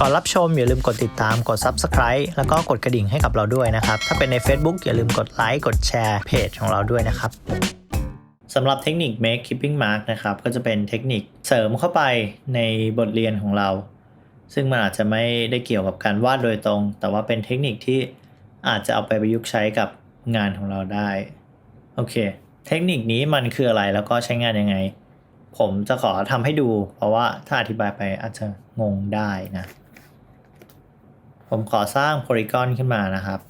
ก่อนรับชมอย่าลืมกดติดตามกด Subscribe แล้วก็กดกระดิ่งให้กับเราด้วยนะครับ ถ้าเป็นใน Facebook อย่าลืมกดไลค์กดแชร์เพจของเราด้วยนะครับสำหรับเทคนิค make keeping mark นะครับ ก็จะเป็นเทคนิคเสริมเข้าไปในบทเรียนของเรา ซึ่งมันอาจจะไม่ได้เกี่ยวกับการวาดโดยตรง แต่ว่าเป็นเทคนิคที่อาจจะเอาไปประยุกต์ใช้กับงานของเราได้ โอเค เทคนิคนี้มันคืออะไรแล้วก็ใช้งานยังไง ผมจะขอทำให้ดู เพราะว่าถ้าอธิบายไปอาจจะงงได้นะ ผมขอสร้าง polygon ขึ้นมานะครับ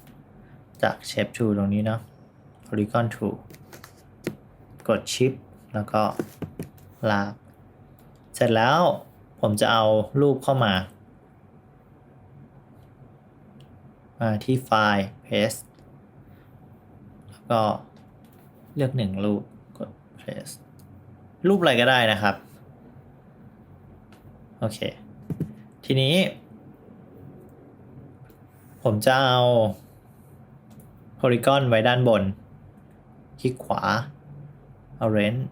จาก shape t o ตรงนี้เนาะ polygon tool กด shift แล้วก็ลาก เสร็จแล้วผมจะเอารูปเข้ามามาที่ไฟล์ paste แล้วก็เลือกหนึ่งรูปกด paste รูปอะไรก็ได้นะครับ โอเค ทีนี้ ผมจะเอา polygon ไว้ด้านบน คลิกขวา arrange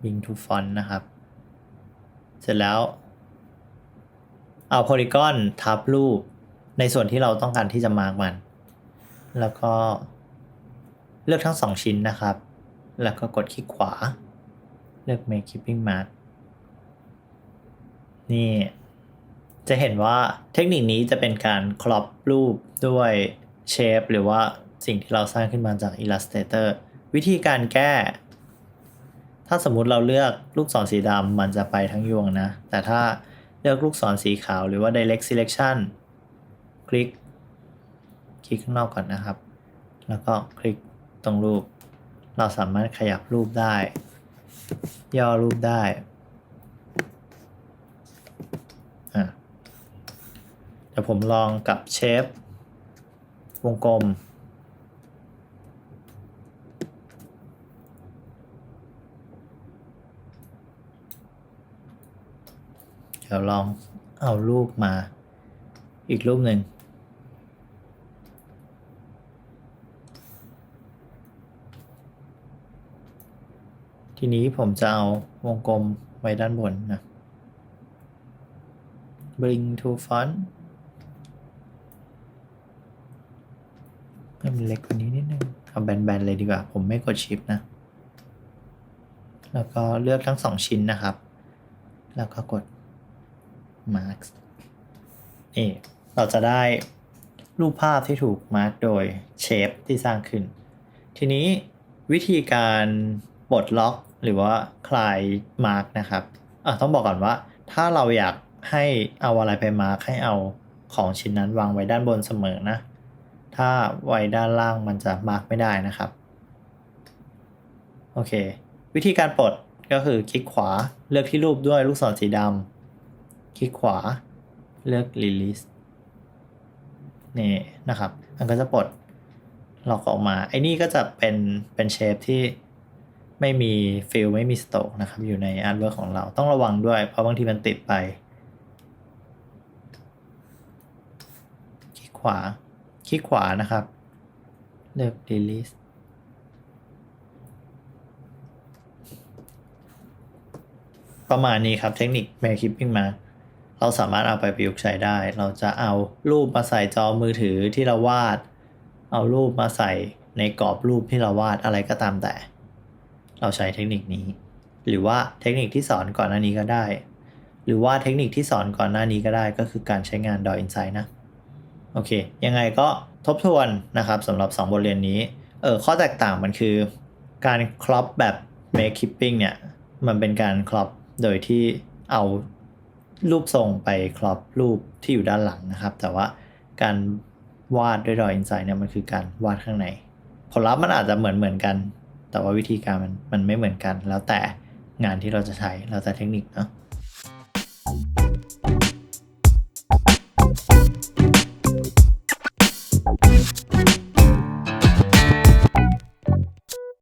bring to front นะครับ เสร็จแล้ว เอา polygon ทับรูปในส่วนที่เราต้องการที่จะมาร์กมัน แล้วก็เลือกทั้งสองชิ้นนะครับ แล้วก็กดคลิกขวา เลือก make keeping mark นี่ จะเห็นว่าเทคนิคนี้จะเป็นการครอปรูปด้วยเชฟหรือว่าสิ่งที่เราสร้างขึ้นมาจาก Illustrator วิธีการแก้ ถ้าสมมุติเราเลือกลูกศรสีดำมันจะไปทั้งยวงนะ แต่ถ้าเลือกลูกศรสีขาวหรือว่า direct selection คลิก คลิกข้างนอกก่อนนะครับ แล้วก็คลิกตรงรูป เราสามารถขยับรูปได้ ย่อรูปได้เดี๋ยวผมลองกับเชฟ วงกลม เดี๋ยวลองเอารูปมาอีกรูปหนึ่ง ทีนี้ผมจะเอาวงกลมไว้ด้านบนนะ bring to front ให้มันเล็กกว่านี้นิดนึงเอาแบนๆเลยดีกว่า ผมไม่กดชิปนะ แล้วก็เลือกทั้งสองชิ้นนะครับ แล้วก็กด mark นี่เราจะได้รูปภาพที่ถูกมาร์กโดยเชฟที่สร้างขึ้น ทีนี้วิธีการปลดล็อก หรือว่าคลายมาร์กนะครับอะต้องบอกก่อนว่า ถ้าเราอยากให้เอาอะไรไปมาร์กให้เอาของชิ้นนั้นวางไว้ด้านบนเสมอนะ ถ้าไว้ด้านล่างมันจะมาร์กไม่ได้นะครับ โอเค วิธีการปลดก็คือคลิกขวาเลือกที่รูปด้วยลูกศรสีดำคลิกขวาเลือก release นี่นะครับ มันก็จะปลดล็อกออกมา ไอ้นี่ก็จะเป็นเป็นเชฟที่ ไม่มีฟิลไม่มีสโตกนะครับ อยู่ในอาร์ตเวิร์ของเราต้องระวังด้วย เพราะบางทีมันติดไปคลิกขวาคลิกขวานะครับ เลือก release ประมาณนี้ครับเทคนิค Make Keeping Mark เราสามารถเอาไปประยุกต์ใช้ได้ เราจะเอารูปมาใส่จอมือถือที่เราวาด เอารูปมาใส่ในกรอบรูปที่เราวาดอะไรก็ตามแต่ เราใช้เทคนิคนี้ หรือว่าเทคนิคที่สอนก่อนหน้านี้ก็ได้ หรือว่าเทคนิคที่สอนก่อนหน้านี้ก็ได้ก็คือการใช้งาน DAW Insight นะโอเค ยังไงก็ทบทวนนะครับสำหรับ 2 บทเรียนนี้เออข้อแตกต่างมันคือการครอปแบบ make keeping เนี่ย มันเป็นการครอปโดยที่เอารูปทรงไปครอปรูปที่อยู่ด้านหลังนะครับ แต่ว่าการวาดด้วย DAW Insight เนี่ยมันคือการวาดข้างใน ผลลัพธ์มันอาจจะเหมือนเหมือนกัน แต่ว่าวิธีการมันมันไม่เหมือนกัน แล้วแต่งานที่เราจะใช้แล้วแต่เทคนิคเนาะ